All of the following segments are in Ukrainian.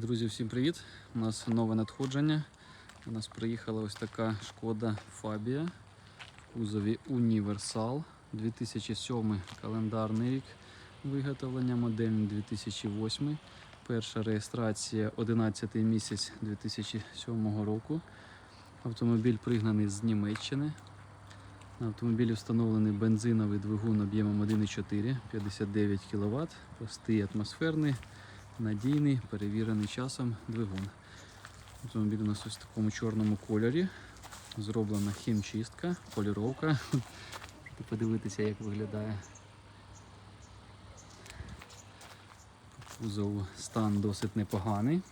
Друзі, всім привіт! У нас нове надходження. У нас приїхала ось така шкода Фабія в кузові Універсал 2007 календарний рік виготовлення, модельний 2008. Перша реєстрація 11 місяць 2007 року. Автомобіль пригнаний з Німеччини. На автомобілі встановлений бензиновий двигун об'ємом 1,4 59 кВт, простий атмосферний, надійний, перевірений часом двигун. Автомобіль у нас ось в такому чорному кольорі. Зроблена хімчистка, поліровка. Подивитися, як виглядає. По Кузову стан досить непоганий.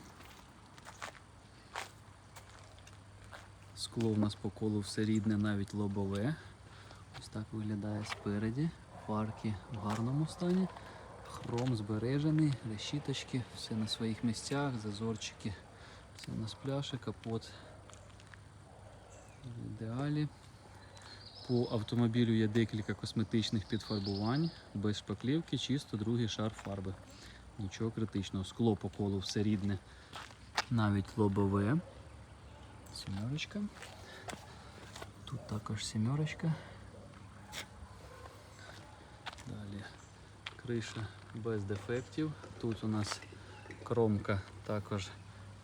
Скло у нас по колу все рідне, навіть лобове. Ось так виглядає спереді. Фарки в гарному стані. Хром збережений, решіточки, все на своїх місцях, зазорчики, все на спляше, капот в ідеалі. По автомобілю є декілька косметичних підфарбувань, без шпаклівки, чисто другий шар фарби. Нічого критичного. Скло по колу все рідне, навіть лобове. Сімерочка. Тут також сімерочка. Далі криша без дефектів. Тут у нас кромка також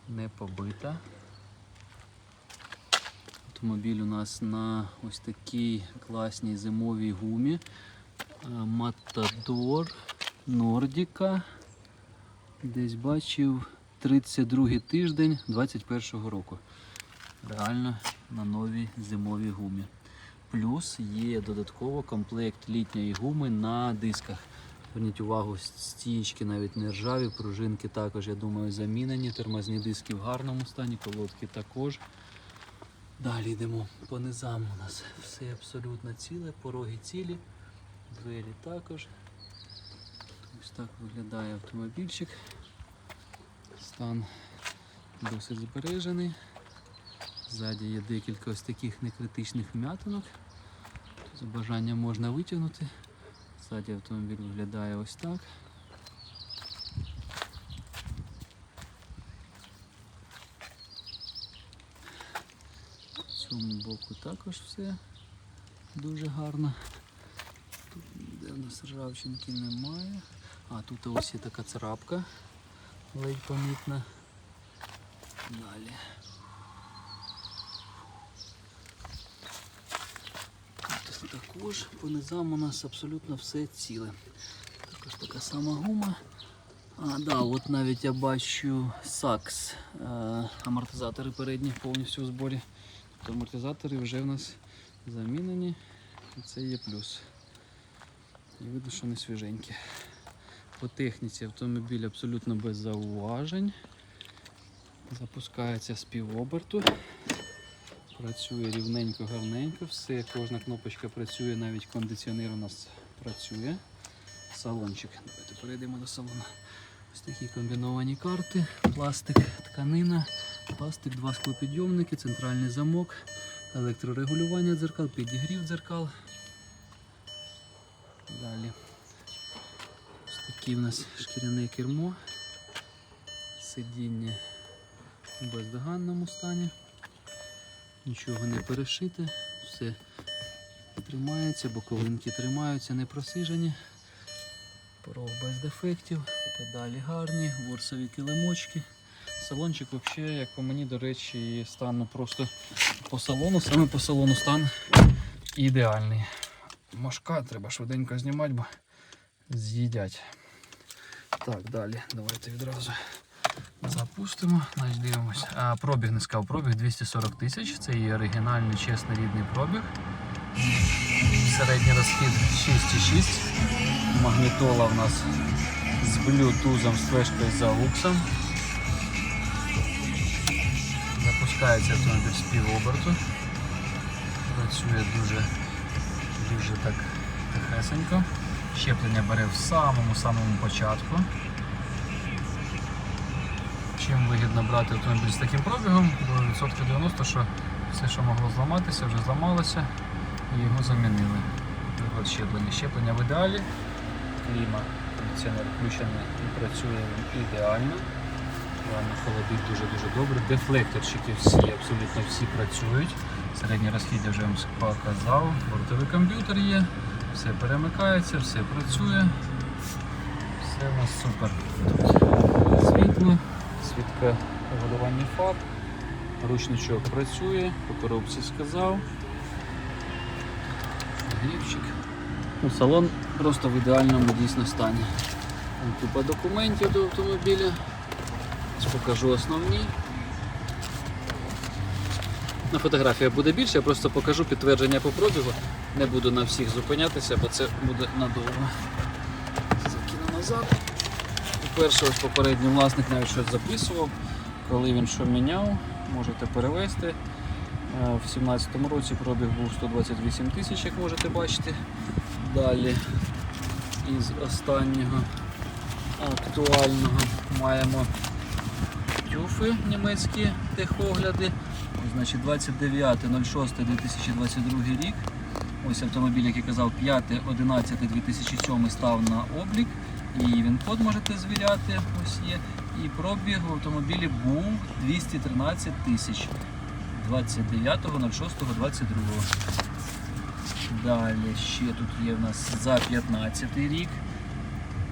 не побита. Автомобіль у нас на ось такій класній зимовій гумі. Е, Матадор Нордіка. Десь бачив 32 тиждень 21 року. Реально на новій зимовій гумі. Плюс є додатково комплект літньої гуми на дисках. Зверніть увагу, стінчики навіть не ржаві, пружинки також, я думаю, замінені. Тормозні диски в гарному стані, колодки також. Далі йдемо по низам. У нас все абсолютно ціле, пороги цілі, двері також. Ось так виглядає автомобільчик. Стан досить збережений. Ззаді є декілька ось таких некритичних вм'ятинок. За бажанням можна витягнути. Ззаді автомобіль виглядає ось так. В цьому боку також все дуже гарно. Тут ніде в нас ржавчинки немає. А тут ось є така царапка, ледь помітна. Далі. Тут також по низам у нас абсолютно все ціле. Також така сама гума. А, да, от навіть я бачу сакс. Е, амортизатори передні повністю в зборі. Тобто амортизатори вже в нас замінені. І це є плюс. І видно, що не свіженькі. По техніці автомобіль абсолютно без зауважень. Запускається з півоберту. Працює рівненько, гарненько, все, кожна кнопочка працює, навіть кондиціонер у нас працює. Салончик. Давайте перейдемо до салону. Ось такі комбіновані карти, пластик, тканина, пластик, два склопідйомники, центральний замок, електрорегулювання дзеркал, підігрів дзеркал. Далі. Ось такі в нас шкіряне кермо, сидіння в бездоганному стані. Нічого не перешите, все тримається, боковинки тримаються, не просижені. Порог без дефектів, педалі гарні, ворсові килимочки. Салончик взагалі, як по мені, до речі, стан ну, просто по салону, саме по салону стан ідеальний. Машка треба швиденько знімати, бо з'їдять. Так, далі, давайте відразу запустимо. Значить, дивимося. А, пробіг не сказав, пробіг 240 тисяч. Це є оригінальний, чесний, рідний пробіг. Середній розхід 6,6. Магнітола в нас з блютузом, з флешкою за луксом. Запускається автомобіль з півоберту. Працює дуже, дуже так тихесенько. Щеплення бере в самому-самому початку. Чим вигідно брати автомобіль з таким пробігом, бо відсотків 90, що все, що могло зламатися, вже зламалося і його замінили. От щеплення. Щеплення в ідеалі. Кліма, кондиціонер включений і працює ідеально. Ладно, холодить дуже-дуже добре. Дефлекторчики всі, абсолютно всі працюють. Середнє розхіддя вже вам показав. Бортовий комп'ютер є, все перемикається, все працює. Все у нас супер. Світло, свідка регулювання фар, ручничок працює, по коробці сказав. Грівчик. Ну, салон просто в ідеальному дійсно стані. Купа документів до автомобіля. Покажу основні. На фотографіях буде більше, я просто покажу підтвердження по пробігу. Не буду на всіх зупинятися, бо це буде надовго. Закину назад. По-перше, ось попередній власник навіть щось записував, коли він що міняв, можете перевести. Е, В 2017 році пробіг був 128 тисяч, як можете бачити. Далі із останнього актуального маємо тюфи німецькі техогляди. Значить 29.06.2022 рік. Ось автомобіль, як я казав, 5.11.2007 став на облік. І він код можете звіряти. Ось є. І пробіг в автомобілі був 213 тисяч 29.06.22. Далі ще тут є в нас за 15 рік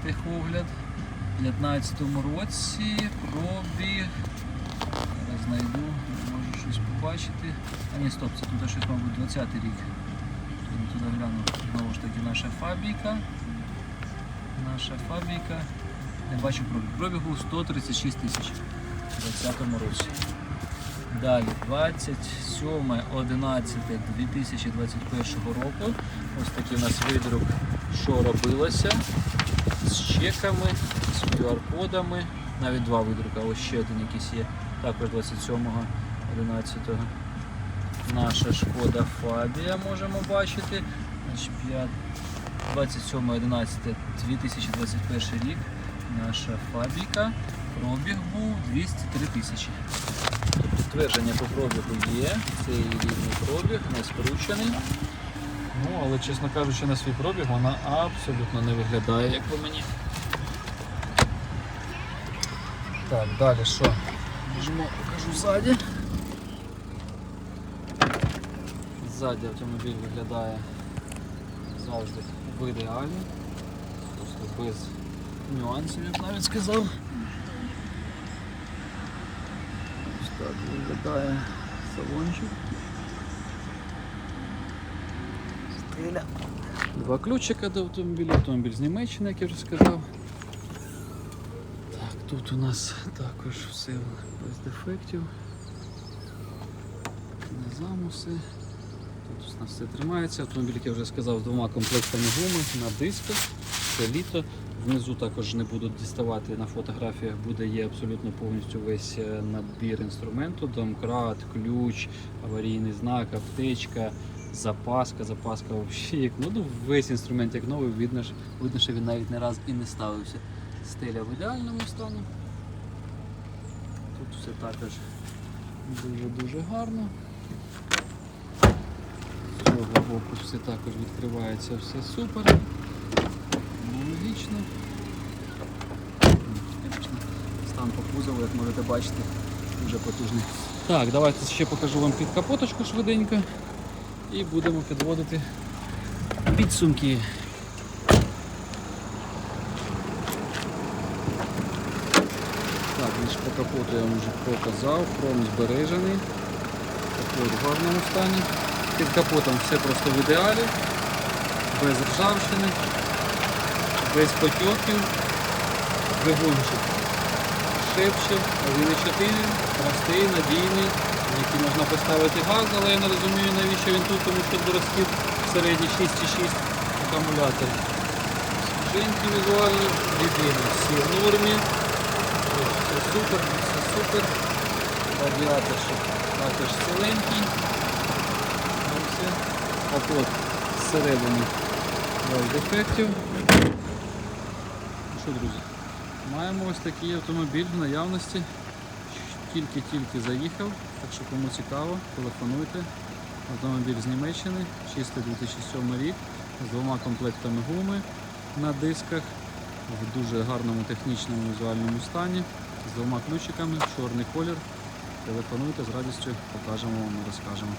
техогляд. У 15 році пробіг. Зараз знайду, можу щось побачити. А ні, стоп, це тут щось, мабуть, 20 рік. Туди гляну. Знову ж таки наша фабрика. Наша фабрика. Не бачу пробіг. Пробіг був 136 тисяч у 2020 році. Далі 27.11.2021 року. Ось такий у нас видрук, що робилося з чеками, з QR-кодами. Навіть два видрука, ось ще один якийсь є. Також 27.11. Наша шкода Фабія можемо бачити. Значить, п'ят- 27.11.2021 рік. Наша фабрика. Пробіг був 203 тисячі. Підтвердження по пробігу є. Це її рідний пробіг, не скручений. Ну, але, чесно кажучи, на свій пробіг вона абсолютно не виглядає, як по мені. Так, далі що? Біжимо, покажу ззаді. Ззаді автомобіль виглядає завжди в ідеалі. Просто без нюансів, я б навіть сказав. Ось так виглядає салончик. Стиля. Два ключика до автомобіля, автомобіль з Німеччини, як я вже сказав. Так, тут у нас також все без дефектів. Не замуси. Тут у нас все тримається. Автомобіль, як я вже сказав, з двома комплектами гуми на дисках. Це літо. Внизу також не буду діставати на фотографіях, буде є абсолютно повністю весь е, набір інструменту, домкрат, ключ, аварійний знак, аптечка, запаска. Запаска взагалі як ну, ну, весь інструмент як новий, видно, ж- видно, що він навіть не раз і не ставився. Стеля в ідеальному стані. Тут все також дуже-дуже гарно. Цього боку все також відкривається, все супер. Аналогічно. Стан по кузову, як можете бачити, дуже потужний. Так, давайте ще покажу вам під капоточку швиденько і будемо підводити підсумки. Так, лише по капоту я вам вже показав, хром збережений. Капот в гарному стані. Під капотом все просто в ідеалі, без ржавчини, без потьоків, двигунчик шепче, 1.4, простий, надійний, який можна поставити газ, але я не розумію навіщо він тут, тому що доросхід середній 6,6 акумулятор. Свіженькі візуальні, рідини всі в нормі. Все супер, все супер. Радіаторчик також ціленький. Капот зсередини без дефектів. Ну що, друзі? Маємо ось такий автомобіль в наявності. Тільки-тільки заїхав, так що кому цікаво, телефонуйте. Автомобіль з Німеччини, чистий 2007 рік, з двома комплектами гуми на дисках, в дуже гарному технічному візуальному стані, з двома ключиками, чорний колір. Телефонуйте з радістю, покажемо вам, і розкажемо.